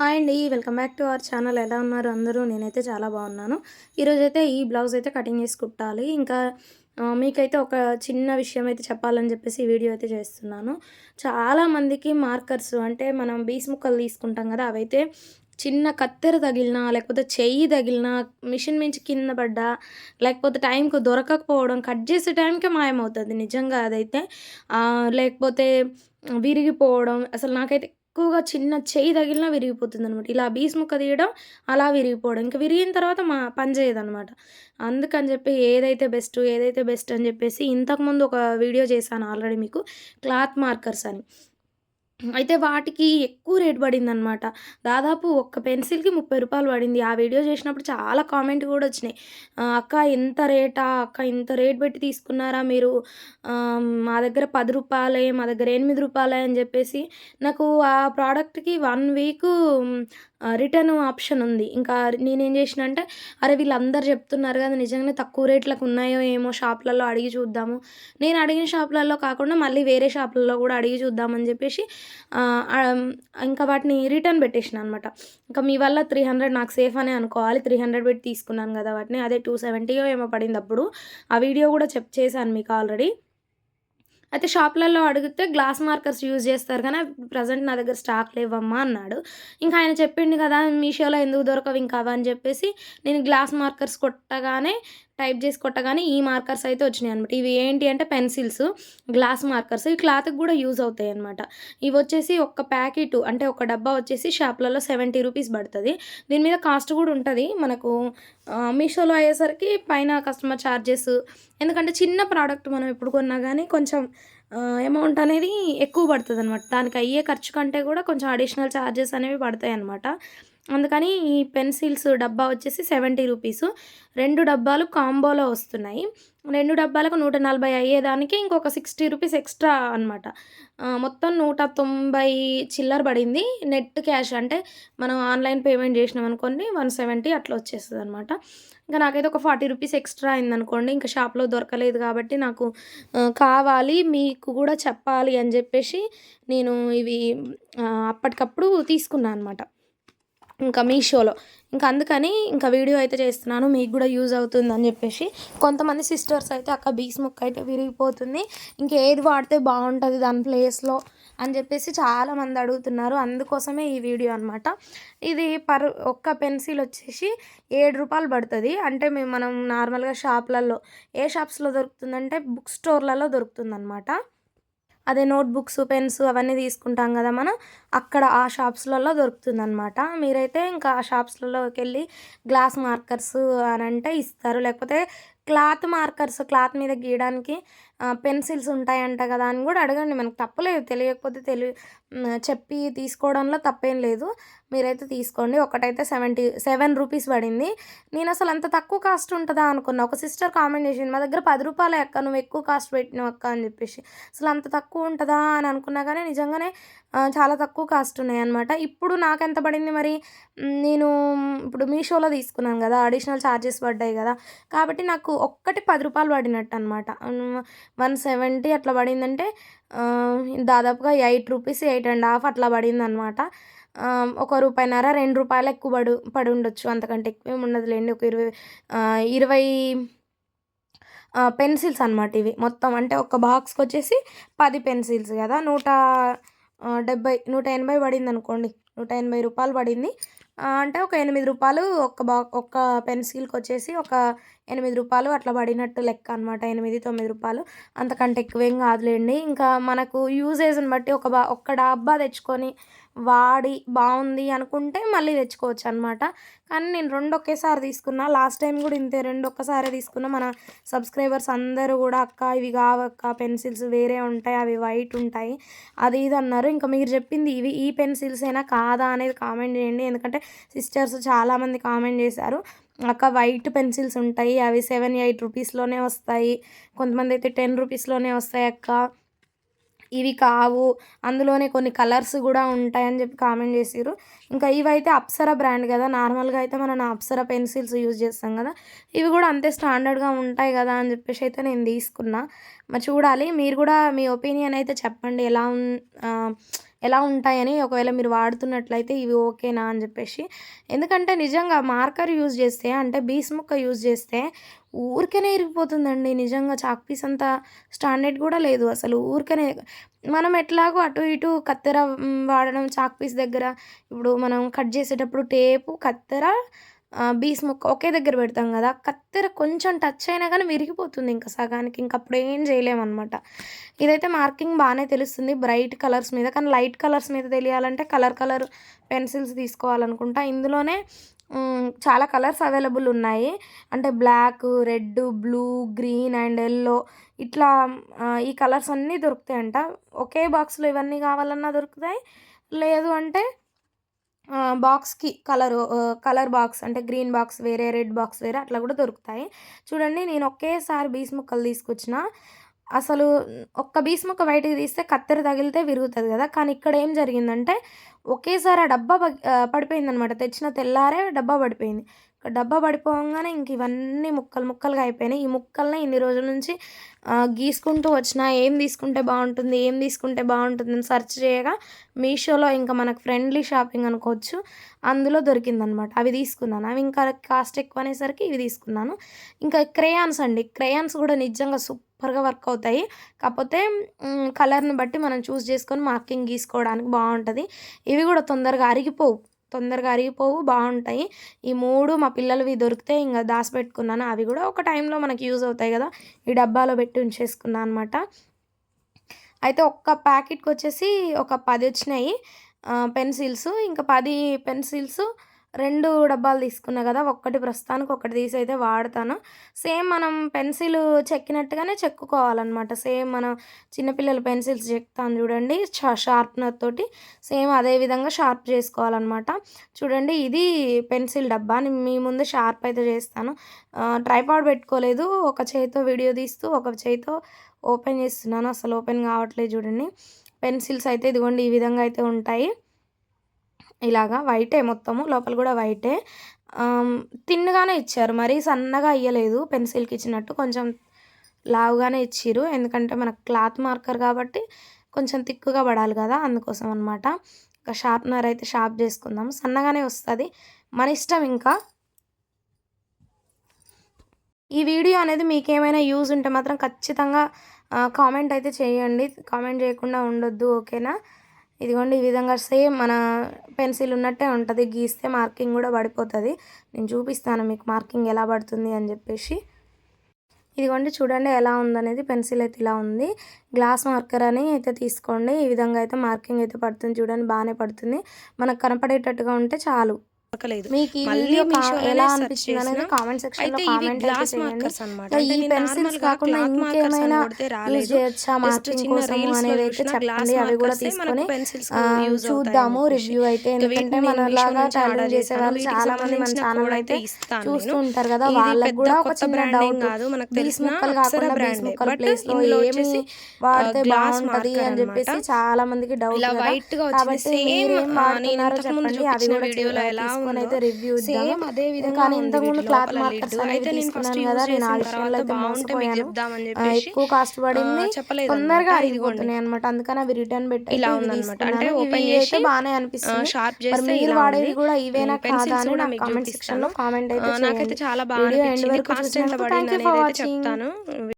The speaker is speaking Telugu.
హాయ్ అండి welcome back to our channel. ఎలా ఉన్నారు అందరూ? నేనైతే చాలా బాగున్నాను. ఈరోజైతే ఈ బ్లౌజ్ అయితే కటింగ్ చేసి కుట్టాలి. ఇంకా మీకైతే ఒక చిన్న విషయం అయితే చెప్పాలని చెప్పేసి వీడియో అయితే చేస్తున్నాను. చాలామందికి మార్కర్స్ అంటే మనం బీస్ ముక్కలు తీసుకుంటాం కదా అవైతే చిన్న కత్తెర తగిలినా లేకపోతే చెయ్యి తగిలినా మిషన్ మించి కింద పడ్డా లేకపోతే టైంకు దొరకకపోవడం కట్ చేసే టైంకే మాయమవుతుంది. నిజంగా అదైతే లేకపోతే విరిగిపోవడం అసలు నాకైతే ఎక్కువగా చిన్న చేయి తగిలినా విరిగిపోతుంది అనమాట ఇలా బీస్ ముక్క తీయడం అలా విరిగిపోవడం. ఇంకా విరిగిన తర్వాత మా పని చేయదనమాట అందుకని చెప్పి ఏదైతే బెస్ట్ ఏదైతే బెస్ట్ అని చెప్పేసి ఇంతకుముందు ఒక వీడియో చేశాను ఆల్రెడీ మీకు. క్లాత్ మార్కర్స్ అని. అయితే వాటికి ఎక్కువ రేట్ పడిందనమాట దాదాపు ఒక్క పెన్సిల్కి ముప్పై రూపాయలు పడింది. ఆ వీడియో చేసినప్పుడు చాలా కామెంట్ కూడా వచ్చినాయి. అక్క ఎంత రేటా? అక్క ఇంత రేట్ పెట్టి తీసుకున్నారా మీరు? మా దగ్గర పది రూపాయలే మా దగ్గర ఎనిమిది రూపాయలే అని చెప్పేసి నాకు ఆ ప్రోడక్ట్కి వన్ వీక్ రిటర్న్ ఆప్షన్ ఉంది. ఇంకా నేనేం చేసిన అంటే అరే వీళ్ళందరూ చెప్తున్నారు కదా నిజంగానే తక్కువ రేట్లకు ఉన్నాయో ఏమో షాప్లలో అడిగి చూద్దాము. నేను అడిగిన షాపులలో కాకుండా మళ్ళీ వేరే షాప్లలో కూడా అడిగి చూద్దామని చెప్పేసి ఇంకా వాటిని రిటర్న్ పెట్టేసిన అనమాట ఇంకా మీ వల్ల త్రీ హండ్రెడ్ నాకు సేఫ్ అనే అనుకోవాలి. త్రీ హండ్రెడ్ పెట్టి తీసుకున్నాను కదా వాటిని. అదే టూ సెవెంటీయో ఏమో పడింది అప్పుడు. ఆ వీడియో కూడా చెప్ చేశాను మీకు ఆల్రెడీ అయితే షాప్లలో అడిగితే గ్లాస్ మార్కర్స్ యూజ్ చేస్తారు. కానీ ప్రజెంట్ నా దగ్గర స్టాక్ లేవమ్మా అన్నాడు. ఇంకా ఆయన చెప్పిండు కదా మీషోలో ఎందుకు దొరకవు ఇంకా అని చెప్పేసి నేను గ్లాస్ మార్కర్స్ కొట్టగానే టైప్ చేసి కొట్టగానే ఈ మార్కర్స్ అయితే వచ్చినాయి అనమాట ఇవి ఏంటి అంటే పెన్సిల్స్ గ్లాస్ మార్కర్స్. ఈ క్లాత్కి కూడా యూజ్ అవుతాయి అనమాట ఇవి వచ్చేసి ఒక ప్యాకెట్ అంటే ఒక డబ్బా వచ్చేసి షాప్లలో సెవెంటీ రూపీస్ పడుతుంది. దీని మీద కాస్ట్ కూడా ఉంటుంది. మనకు మీషోలో అయ్యేసరికి పైన కస్టమర్ ఛార్జెస్ ఎందుకంటే చిన్న ప్రోడక్ట్ మనం ఎప్పుడు కొన్నా కానీ కొంచెం అమౌంట్ అనేది ఎక్కువ పడుతుంది అనమాట దానికి అయ్యే ఖర్చు కంటే కూడా కొంచెం అడిషనల్ ఛార్జెస్ అనేవి పడతాయి అనమాట అందుకని ఈ పెన్సిల్స్ డబ్బా వచ్చేసి సెవెంటీ రూపీస్. రెండు డబ్బాలు కాంబోలో వస్తున్నాయి. రెండు డబ్బాలకు నూట నలభై అయ్యేదానికి ఇంకొక సిక్స్టీ రూపీస్ ఎక్స్ట్రా అనమాట మొత్తం నూట తొంభై చిల్లర పడింది. నెట్ క్యాష్ అంటే మనం ఆన్లైన్ పేమెంట్ చేసినాం అనుకోండి వన్ సెవెంటీ అట్లా వచ్చేస్తుంది అనమాట ఇంకా నాకైతే ఒక ఫార్టీ రూపీస్ ఎక్స్ట్రా అయిందనుకోండి. ఇంకా షాప్లో దొరకలేదు కాబట్టి నాకు కావాలి మీకు కూడా చెప్పాలి అని చెప్పేసి నేను ఇవి అప్పటికప్పుడు తీసుకున్నాను అనమాట ఇంకా మీషోలో ఇంకా అందుకని ఇంకా వీడియో అయితే చేస్తున్నాను మీకు కూడా యూజ్ అవుతుంది అని చెప్పేసి. కొంతమంది సిస్టర్స్ అయితే అక్క బీస్ ముక్క అయితే విరిగిపోతుంది. ఇంకా ఏది వాడితే బాగుంటుంది దాని ప్లేస్లో అని చెప్పేసి చాలామంది అడుగుతున్నారు. అందుకోసమే ఈ వీడియో అనమాట ఇది పర్ ఒక్క పెన్సిల్ వచ్చేసి ఏడు రూపాయలు పడుతుంది. అంటే మేము మనం నార్మల్గా షాప్లలో ఏ షాప్స్లో దొరుకుతుందంటే బుక్ స్టోర్లలో దొరుకుతుందన్నమాట. అదే నోట్బుక్స్ పెన్స్ అవన్నీ తీసుకుంటాం కదా మనం అక్కడ ఆ షాప్స్లలో దొరుకుతుందనమాట మీరైతే ఇంకా ఆ షాప్స్లలోకి వెళ్ళి గ్లాస్ మార్కర్స్ అని అంటే ఇస్తారు. లేకపోతే క్లాత్ మార్కర్స్ క్లాత్ మీద గీయడానికి పెన్సిల్స్ ఉంటాయంట కదా అని కూడా అడగండి. మనకు తప్పలేదు. తెలియకపోతే తెలి చెప్పి తీసుకోవడంలో తప్పేం లేదు. మీరైతే తీసుకోండి. ఒకటైతే సెవెంటీ సెవెన్ రూపీస్ పడింది. నేను అసలు అంత తక్కువ కాస్ట్ ఉంటుందా అనుకున్నా. ఒక సిస్టర్ కామెంట్ చేసింది మా దగ్గర పది రూపాయలే అక్క నువ్వు ఎక్కువ కాస్ట్ పెట్టినావు అక్క అని చెప్పేసి. అసలు అంత తక్కువ ఉంటుందా అని అనుకున్నా కానీ నిజంగానే చాలా తక్కువ కాస్ట్ ఉన్నాయి అనమాట ఇప్పుడు నాకు ఎంత పడింది మరి? నేను ఇప్పుడు మీషోలో తీసుకున్నాను కదా అడిషనల్ ఛార్జెస్ పడ్డాయి కదా. కాబట్టి నాకు ఒక్కటి పది రూపాయలు పడినట్టు అనమాట వన్ సెవెంటీ అట్లా పడిందంటే దాదాపుగా eight rupees eight and half అట్లా పడింది అనమాట ఒక రూపాయిన్నర రెండు రూపాయలు ఎక్కువ పడు పడి ఉండొచ్చు అంతకంటే ఎక్కువ ఏమి ఉండదులేండి. ఒక ఇరవై ఇరవై పెన్సిల్స్ అనమాట ఇవి. మొత్తం అంటే ఒక బాక్స్కి వచ్చేసి పది పెన్సిల్స్ కదా. నూట డెబ్బై నూట ఎనభై పడింది అనుకోండి నూట ఎనభై రూపాయలు పడింది. అంటే ఒక ఎనిమిది రూపాయలు ఒక బా ఒక్క పెన్సిల్కి వచ్చేసి ఒక ఎనిమిది రూపాయలు అట్లా పడినట్టు లెక్క అనమాట ఎనిమిది తొమ్మిది రూపాయలు. అంతకంటే ఎక్కువేం కాదులేండి. ఇంకా మనకు యూజేజ్ని బట్టి ఒక బా ఒక్క డబ్బా తెచ్చుకొని వాడి బాగుంది అనుకుంటే మళ్ళీ తెచ్చుకోవచ్చు అనమాట కానీ నేను రెండు ఒకేసారి తీసుకున్నా. లాస్ట్ టైం కూడా ఇంతే రెండు ఒక్కసారి తీసుకున్నా. మన సబ్స్క్రైబర్స్ అందరూ కూడా అక్క ఇవి కావక్క పెన్సిల్స్ వేరే ఉంటాయి అవి వైట్ ఉంటాయి. అది ఇది అన్నారు. ఇంకా మీరు చెప్పింది ఇవి. ఈ పెన్సిల్స్ అయినా కాదా అనేది కామెంట్ చేయండి. ఎందుకంటే సిస్టర్స్ చాలామంది కామెంట్ చేశారు. అక్క వైట్ పెన్సిల్స్ ఉంటాయి. అవి సెవెన్ ఎయిట్ రూపీస్లోనే వస్తాయి. కొంతమంది అయితే టెన్ రూపీస్లోనే వస్తాయి అక్క. ఇవి కావు. అందులోనే కొన్ని కలర్స్ కూడా ఉంటాయని చెప్పి కామెంట్ చేసిర్రు. ఇంకా ఇవైతే అప్సరా బ్రాండ్ కదా. నార్మల్గా అయితే మనం అప్సరా పెన్సిల్స్ యూజ్ చేస్తాం కదా. ఇవి కూడా అంతే స్టాండర్డ్గా ఉంటాయి కదా అని చెప్పేసి అయితే నేను తీసుకున్నా. మరి చూడాలి. మీరు కూడా మీ ఒపీనియన్ అయితే చెప్పండి. ఎలా ఎలా ఉంటాయని ఒకవేళ మీరు వాడుతున్నట్లయితే ఇవి ఓకేనా అని చెప్పేసి. ఎందుకంటే నిజంగా మార్కర్ యూజ్ చేస్తే అంటే బీస్ ముక్క యూజ్ చేస్తే ఊరికనే ఇరిగిపోతుందండి. నిజంగా చాక్ పీస్ అంత స్టాండర్డ్ కూడా లేదు అసలు. ఊరికనే మనం ఎట్లాగో అటు ఇటు కత్తెర వాడడం చాక్ పీస్ దగ్గర. ఇప్పుడు మనం కట్ చేసేటప్పుడు టేపు కత్తెర బీస్ ముక్క ఒకే దగ్గర పెడతాం కదా కత్తెర కొంచెం టచ్ అయినా కానీ విరిగిపోతుంది ఇంకా సగానికి. ఇంక అప్పుడు ఏం చేయలేమన్నమాట. ఇదైతే మార్కింగ్ బాగానే తెలుస్తుంది బ్రైట్ కలర్స్ మీద. కానీ లైట్ కలర్స్ మీద తెలియాలంటే కలర్ కలర్ పెన్సిల్స్ తీసుకోవాలనుకుంటా. ఇందులోనే చాలా కలర్స్ అవైలబుల్ ఉన్నాయి. అంటే black red blue green and yellow ఇట్లా ఈ కలర్స్ అన్నీ దొరుకుతాయంట. ఒకే బాక్స్లో ఇవన్నీ కావాలన్నా దొరుకుతాయి. లేదు అంటే బాక్స్కి కలర్ కలర్ బాక్స్ అంటే గ్రీన్ బాక్స్ వేరే రెడ్ బాక్స్ వేరే అట్లా కూడా దొరుకుతాయి. చూడండి నేను ఒకేసారి బీస్ ముక్కలు తీసుకొచ్చిన. అసలు ఒక్క బీస్ ముక్క బయటికి తీస్తే కత్తెర తగిలితే విరుగుతుంది కదా. కానీ ఇక్కడ ఏం జరిగిందంటే ఒకేసారి ఆ డబ్బా పడిపోయిందనమాట. తెచ్చిన తెల్లారే డబ్బా పడిపోయింది. డబ్బా పడిపోగానే ఇంక ఇవన్నీ ముక్కలు ముక్కలుగా అయిపోయినాయి. ఈ ముక్కల్ని ఇన్ని రోజుల నుంచి గీసుకుంటూ వచ్చిన ఏం తీసుకుంటే బాగుంటుంది ఏం తీసుకుంటే బాగుంటుంది అని సెర్చ్ చేయగా మీషోలో ఇంకా మనకు ఫ్రెండ్లీ షాపింగ్ అనుకోవచ్చు అందులో దొరికిందనమాట. అవి తీసుకున్నాను. అవి ఇంకా కాస్ట్ ఎక్కువ అనేసరికి ఇవి తీసుకున్నాను. ఇంకా క్రేయాన్స్ అండి. క్రేయాన్స్ కూడా నిజంగా సూపర్గా వర్క్ అవుతాయి. కాకపోతే కలర్ని బట్టి మనం చూస్ చేసుకొని మార్కింగ్ గీసుకోవడానికి బాగుంటుంది. ఇవి కూడా తొందరగా అరిగిపోవు. తొందరగా అరిగిపోవు బాగుంటాయి. ఈ మూడు మా పిల్లలవి దొరికితే ఇంకా దాచిపెట్టుకున్నాను అవి కూడా ఒక టైంలో మనకి యూజ్ అవుతాయి కదా. ఈ డబ్బాలో పెట్టి ఉంచేసుకున్నాను అనమాట అయితే ఒక్క ప్యాకెట్కి వచ్చేసి ఒక పది వచ్చినాయి. పెన్సిల్స్ ఇంకా పది పెన్సిల్స్ రెండు డబ్బాలు తీసుకున్నా కదా ఒక్కటి ప్రస్తుతానికి ఒకటి తీసి అయితే వాడతాను. సేమ్ మనం పెన్సిల్ చెక్కినట్టుగానే చెక్కుకోవాలన్నమాట. సేమ్ మనం చిన్నపిల్లల పెన్సిల్స్ చెక్తాను చూడండి షా షార్ప్నర్ తోటి సేమ్ అదే విధంగా షార్ప్ చేసుకోవాలన్నమాట. చూడండి ఇది పెన్సిల్ డబ్బా. మీ ముందు షార్ప్ అయితే చేస్తాను. ట్రైపాడ్ పెట్టుకోలేదు. ఒక చేతితో వీడియో తీస్తూ ఒక చేతితో ఓపెన్ చేస్తున్నాను. అసలు ఓపెన్ కావట్లేదు చూడండి. పెన్సిల్స్ అయితే ఇదిగోండి ఈ విధంగా అయితే ఉంటాయి. ఇలాగా వైటే మొత్తము లోపల కూడా వైటే. తిన్నగానే ఇచ్చారు. మరీ సన్నగా ఇయ్యలేదు. పెన్సిల్కి ఇచ్చినట్టు కొంచెం లావుగానే ఇచ్చిర్రు. ఎందుకంటే మనకు క్లాత్ మార్కర్ కాబట్టి కొంచెం తిక్కుగా పడాలి కదా అందుకోసం అనమాట ఇంకా షార్ప్నర్ అయితే షార్ప్ చేసుకుందాం. సన్నగానే వస్తుంది. మన ఇష్టం ఇంకా. ఈ వీడియో అనేది మీకు ఏమైనా యూజ్ ఉంటే మాత్రం ఖచ్చితంగా కామెంట్ అయితే చేయండి. కామెంట్ చేయకుండా ఉండొద్దు ఓకేనా? ఇదిగోండి ఈ విధంగా సేమ్ మన పెన్సిల్ ఉన్నట్టే ఉంటుంది. గీస్తే మార్కింగ్ కూడా పడిపోతుంది. నేను చూపిస్తాను మీకు మార్కింగ్ ఎలా పడుతుంది అని చెప్పేసి. ఇదిగోండి చూడండి ఎలా ఉందనేది. పెన్సిల్ అయితే ఇలా ఉంది. గ్లాస్ మార్కర్ అని అయితే తీసుకోండి. ఈ విధంగా అయితే మార్కింగ్ అయితే పడుతుంది. చూడండి బాగానే పడుతుంది. మనకు కనపడేటట్టుగా ఉంటే చాలు. దొరకలేదు మళ్ళీ ఎలా అనిపించింది అనేది. కామెంట్ సెక్షన్లో కామెంట్ గ్లాస్ మార్కర్స్ అన్నమాట. ఈ పెన్సిల్స్ కాకుండా ఇంకేమైనా యూజ్ చేయొచ్చా మార్కింగ్ కోసం అనేది అయితే చెప్పండి. అవి కూడా తీసుకొని చూద్దాము రివ్యూ అయితే. ఎందుకంటే వీటిని మన మీషో లాగా నుంచి టైలరింగ్ ఆర్డర్ చేసే వాళ్ళు చాలా మంది మన ఛానల్ అయితే చూస్తూ ఉంటారు కదా వాళ్ళకి కూడా ఒక చిన్న డౌట్ బీస్ ముక్కలు కాకుండా బీస్ బ్రాండే ముక్కల ప్లేస్లో ఏమి వాడితే బాగుంటది అని చెప్పేసి చాలా మందికి డౌట్ కాబట్టి మీరేం వాడుతున్నారో చెప్పండి అవి కూడా వీడియోలో చూ- ఎలా తీసుకొని అయితే రివ్యూ సేమ్ అదే విధంగా ఇంతకుముందు క్లాత్ మార్కర్స్ అయితే తీసుకున్నాను కదా నేను అయితే మోసపోయాను ఎక్కువ కాస్ట్ పడింది. తొందరగా అరిగిపోతున్నాయి అనమాట అందుకని అవి రిటర్న్ పెట్టి ఇలా ఉందన్నమాట. ఓపెన్ చేసి బాగానే అనిపిస్తుంది. షార్ప్ మరి వాడేది కూడా ఇవేనా కాదా అని నాకు కామెంట్ సెక్షన్లో కామెంట్ అయితే నాకైతే చాలా బాగా అనిపించింది. కాస్ట్ ఎంత పడింది అనేది అయితే చెప్తాను.